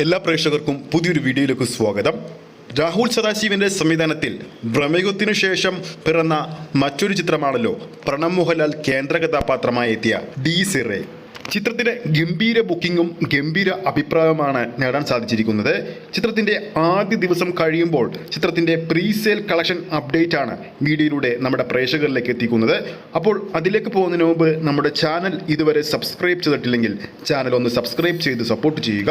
എല്ലാ പ്രേക്ഷകർക്കും പുതിയൊരു വീഡിയോയിലേക്ക് സ്വാഗതം. രാഹുൽ സദാശിവന്റെ സംവിധാനത്തിൽ ഭ്രമയുഗത്തിനു ശേഷം പിറന്ന മറ്റൊരു ചിത്രമാണല്ലോ പ്രണബ് മോഹൻലാൽ കേന്ദ്ര കഥാപാത്രമായി എത്തിയ ഡി സിറെ. ചിത്രത്തിന്റെ ഗംഭീര ബുക്കിങ്ങും ഗംഭീര അഭിപ്രായവുമാണ് നേടാൻ സാധിച്ചിരിക്കുന്നത്. ചിത്രത്തിന്റെ ആദ്യ ദിവസം കഴിയുമ്പോൾ ചിത്രത്തിന്റെ പ്രീ സെയിൽ കളക്ഷൻ അപ്ഡേറ്റ് ആണ് വീഡിയോയിലൂടെ നമ്മുടെ പ്രേക്ഷകരിലേക്ക് എത്തിക്കുന്നത്. അപ്പോൾ അതിലേക്ക് പോകുന്നതിന് മുമ്പ് നമ്മുടെ ചാനൽ ഇതുവരെ സബ്സ്ക്രൈബ് ചെയ്തിട്ടില്ലെങ്കിൽ ചാനൽ ഒന്ന് സബ്സ്ക്രൈബ് ചെയ്ത് സപ്പോർട്ട് ചെയ്യുക.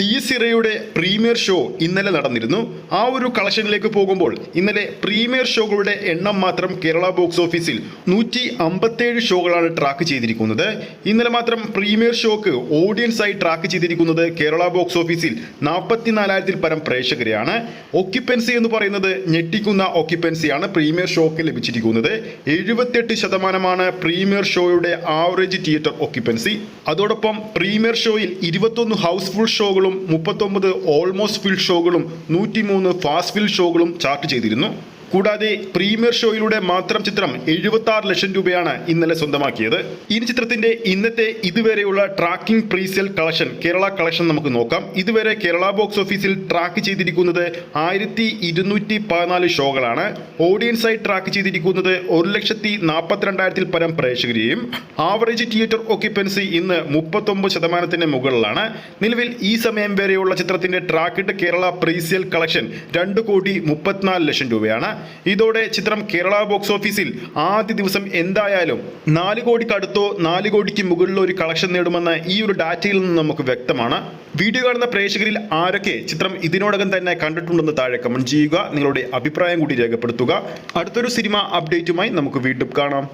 ഡി സിറയുടെ പ്രീമിയർ ഷോ ഇന്നലെ നടന്നിരുന്നു. ആ ഒരു കളക്ഷനിലേക്ക് പോകുമ്പോൾ ഇന്നലെ പ്രീമിയർ ഷോകളുടെ എണ്ണം മാത്രം കേരള ബോക്സ് ഓഫീസിൽ നൂറ്റി അമ്പത്തേഴ് ഷോകളാണ് ട്രാക്ക് ചെയ്തിരിക്കുന്നത്. ഇന്നലെ മാത്രം പ്രീമിയർ ഷോക്ക് ഓഡിയൻസായി ട്രാക്ക് ചെയ്തിരിക്കുന്നത് കേരള ബോക്സ് ഓഫീസിൽ നാൽപ്പത്തിനാലായിരത്തിൽ പരം പ്രേക്ഷകരെയാണ്. ഒക്യുപ്പൻസി എന്ന് പറയുന്നത് ഞെട്ടിക്കുന്ന ഒക്യുപ്പൻസിയാണ് പ്രീമിയർ ഷോക്ക് ലഭിച്ചിരിക്കുന്നത്. എഴുപത്തെട്ട് ശതമാനമാണ് പ്രീമിയർ ഷോയുടെ ആവറേജ് തിയേറ്റർ ഒക്യുപ്പൻസി അതോടൊപ്പം പ്രീമിയർ ഷോയിൽ ഇരുപത്തൊന്ന് ഹൗസ്ഫുൾ ഷോകളും മുപ്പത്തൊമ്പത് ഓൾമോസ്റ്റ് ഫിൽ ഷോകളും നൂറ്റിമൂന്ന് ഫാസ്റ്റ് ഫിൽ ഷോകളും ചാർട്ട് ചെയ്തിരുന്നു. കൂടാതെ പ്രീമിയർ ഷോയിലൂടെ മാത്രം ചിത്രം എഴുപത്തി ആറ് ലക്ഷം രൂപയാണ് ഇന്നലെ സ്വന്തമാക്കിയത്. ഈ ചിത്രത്തിന്റെ ഇന്നത്തെ ഇതുവരെയുള്ള tracking presale collection Kerala collection നമുക്ക് നോക്കാം. ഇതുവരെ കേരള ബോക്സ് ഓഫീസിൽ ട്രാക്ക് ചെയ്തിരിക്കുന്നത് ആയിരത്തി ഇരുന്നൂറ്റി പതിനാല് ഷോകളാണ്. ഓഡിയൻസ് ആയി ട്രാക്ക് ചെയ്തിരിക്കുന്നത് ഒരു ലക്ഷത്തി നാൽപ്പത്തിരണ്ടായിരത്തിൽ പരം പ്രേക്ഷകരെയും ആവറേജ് തിയേറ്റർ ഓക്യുപ്പൻസി ഇന്ന് മുപ്പത്തൊമ്പത് ശതമാനത്തിന് മുകളിലാണ്. നിലവിൽ ഈ സമയം വരെയുള്ള ചിത്രത്തിന്റെ ട്രാക്കിട്ട് കേരള പ്രീസെൽ കളക്ഷൻ രണ്ട് കോടി മുപ്പത്തിനാല് ലക്ഷം രൂപയാണ്. ഇതോടെ ചിത്രം കേരള ബോക്സ് ഓഫീസിൽ ആദ്യ ദിവസം എന്തായാലും നാല് കോടിക്കടുത്തോ നാല് കോടിക്ക് മുകളിലോ ഒരു കളക്ഷൻ നേടുമെന്ന് ഈ ഒരു ഡാറ്റയിൽ നിന്ന് നമുക്ക് വ്യക്തമാണ്. വീഡിയോ കാണുന്ന പ്രേക്ഷകരിൽ ആരൊക്കെ ചിത്രം ഇതിനോടകം തന്നെ കണ്ടിട്ടുണ്ടെന്ന് താഴെ കമന്റ് ചെയ്യുക. നിങ്ങളുടെ അഭിപ്രായം കൂടി രേഖപ്പെടുത്തുക. അടുത്തൊരു സിനിമ അപ്ഡേറ്റുമായി നമുക്ക് വീണ്ടും കാണാം.